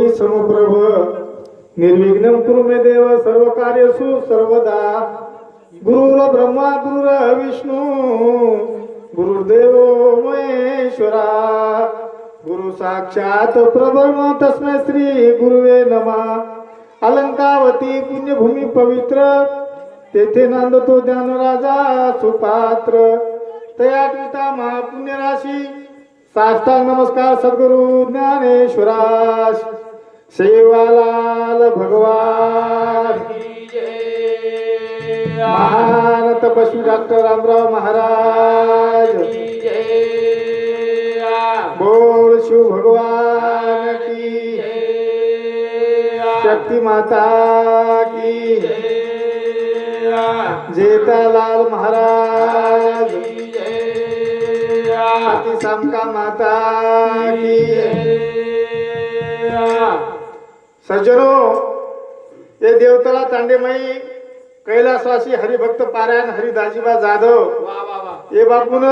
करोषी समप्रभ निर्विघ्नं कुरु मे देव सर्व कार्यसु सर्वदा। गुरुर ब्रह्मा गुरुर विष्णू गुरुर्देव महेश्वरा। गुरु साक्षात प्रब्रह्म तस्मै श्री गुरुवे नमा। अलंकावती पुण्यभूमी पवित्र तेथे नांदतो ज्ञानराजा सुपात्र। तया कृता राशी साष्टांग नमस्कार सद्गुरु ज्ञानेश्वरास सेवालाल भगवान। महान तपस्वी डॉक्टर रामराव महाराज। बोल शिव भगवान की। शक्ती माता की। जेतालाल महाराज। सती समका माता की। सज्जनो हे देवतळा तांडेमाई कैलासवासी हरिभक्त पारायण हरिदाजीबा जाधव वा वा वा. हे बापून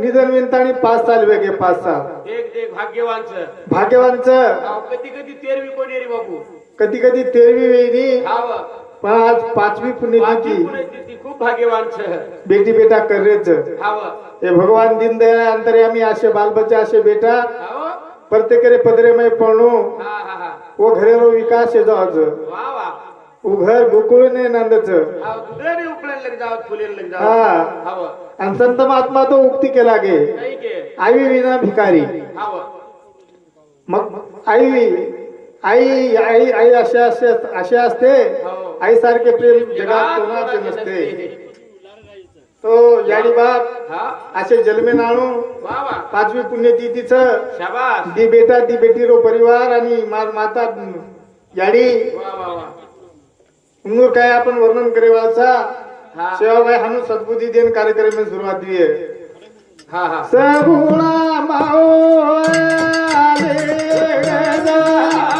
निधन विनतानी पाच साल वेगे पाच साल. देख देख भाग्यवानच. भाग्यवानचं. कधी कधी तेरवी कोणी रे बाबू कधी कधी तेरवी वेळी पण आज पाचवी पुण्यतिथी. पुण्यतिथी खूप भाग्यवानच. बेटी बेटा कर्रेच हाव हे भगवान दीनदयाळ अंतर्यामी असे बालबच्चा असे बेटा. हाव प्रत्येकरे पदरेमय पळणू. हा. हा हा व घरेरो विकास हे जावच. वा वा. उघर गोकुळ ने नंदच. दुधाने उकळायला लग जावत फुलेला लग हा. जावत हाव आणि संत महात्मा तो उक्ती केला गे. काही के आई विना भिकारी. हाव मग आई आई आई आई असे असे असे असते. हो. आई सारखे प्रेम जगात कोणाचे नसते. याडी बाप हा? असे जन्मे नाणू वा वा. पाचवी पुण्यतिथीचं शाबास. दी बेटा दी बेटी रो परिवार आणि माता याडी वा वा वा. उन्नूर काय आपण वर्णन करे वाचा हा. सेवाबाई हानू सद्बुद्धी देन कार्यक्रम में सुरुवात दिए हा हा. सगुणा माओ आले कोण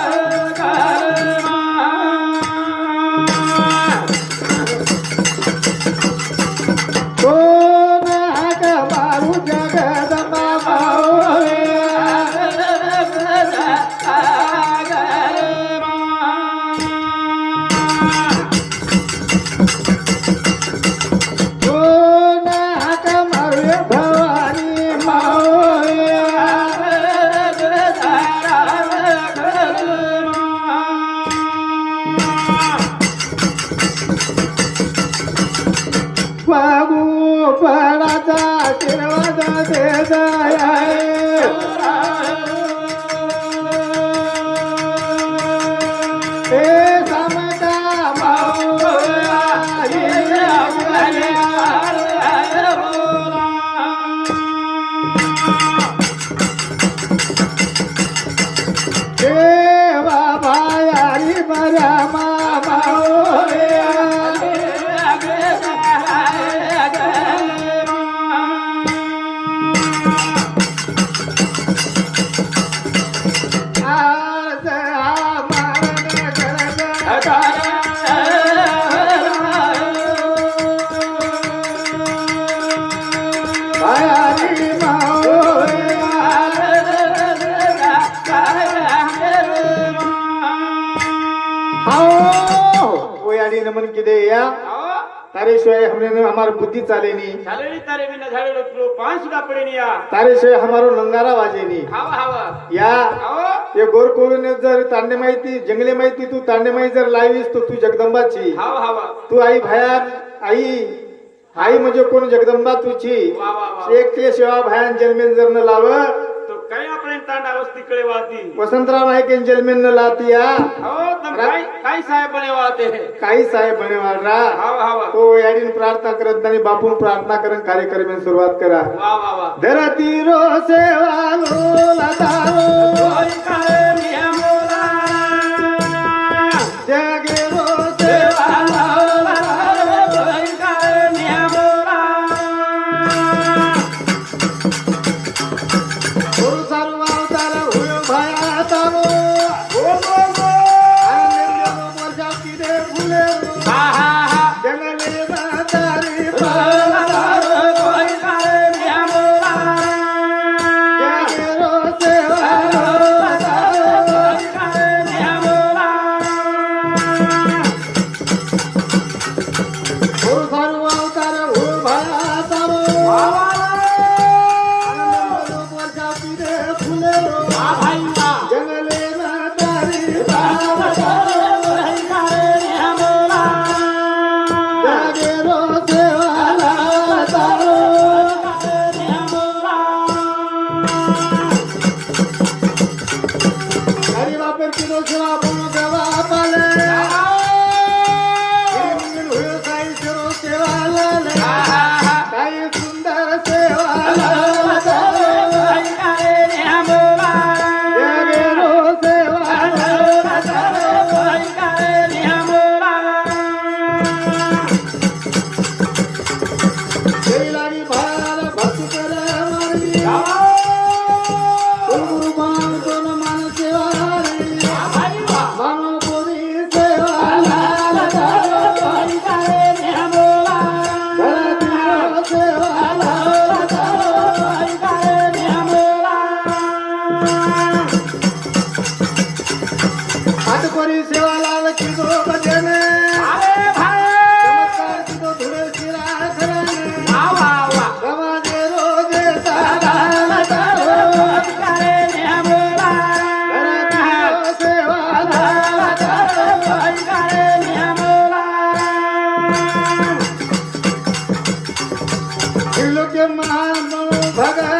ధన్యవాద नमन किदे या? तारे शिवाय हमने हमार बुद्धि चालेनी झालेली तारे बिना झाले लोक पान सुद्धा पडे या। तारे शिवाय हमारो नंगारा वाजेनी हावा हावा। या? हाव। हे गोरकोळीने जर तांडे माहिती जंगले माहिती तू तांडे माहिती जर लावीस तर तू जगदंबाची हाव हावा। तू आई भयान आई आई म्हणजे कोण जगदंबा तुझी वा वा एक ते सेवा भयान जन्मेन जर न लाव। तो काही आपण तांडा वस्तीकडे वाळती। वसंतराव नाईक जन्मेन न लाती या। हो काय साहेब बने वाळते. काही साहेब बने वाढरा हावा हावा तो याडीन प्रार्थना करत आणि बापून प्रार्थना करत कार्यक्रम सुरुवात करा. धरती रो सेवा Thank you. हिल्लो के महान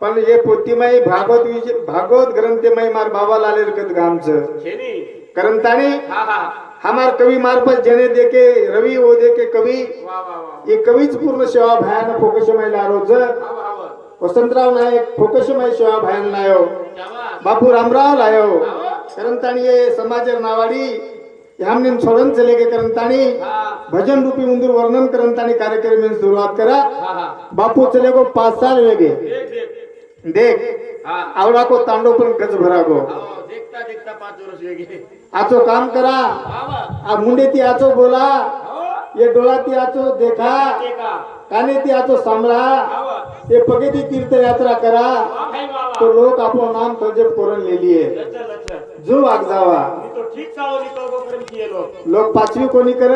पण हे पोतीमाई भागवत विषय भागवत ग्रंथेमाई मार बाबाला आले कत गामच कारण ताने हमार कवी मार्फत जेने देके रवी हो देके कवी. हे कवीच पूर्ण सेवा भयान फोकशमाईला आरोज वसंतराव नायक फोकशमाई सेवा भयान लायो. बापू रामराव लायो. कारण ये समाज नावाडी. हमने सोडन चले गे करंतानी. भजन रूपी मंदिर वर्णन करंतानी कार्यक्रम सुरुवात करा. बापू चले गो पाच साल वेगे. देख हा. आवडा को तांडो पण गज भरा गो. આવો देखता देखता पाच वर्ष आचो काम करा. आ मुंडे ती आचो बोला. हो. ये डोळा ती आचो देखा. काने ती आचो सांभळा. ये पगेती तीर्थ यात्रा करा. तो लोक आपलं नाम तजब करून लच्चा जो वाग जावा. तो तो लोक. पाचवी कोणी कर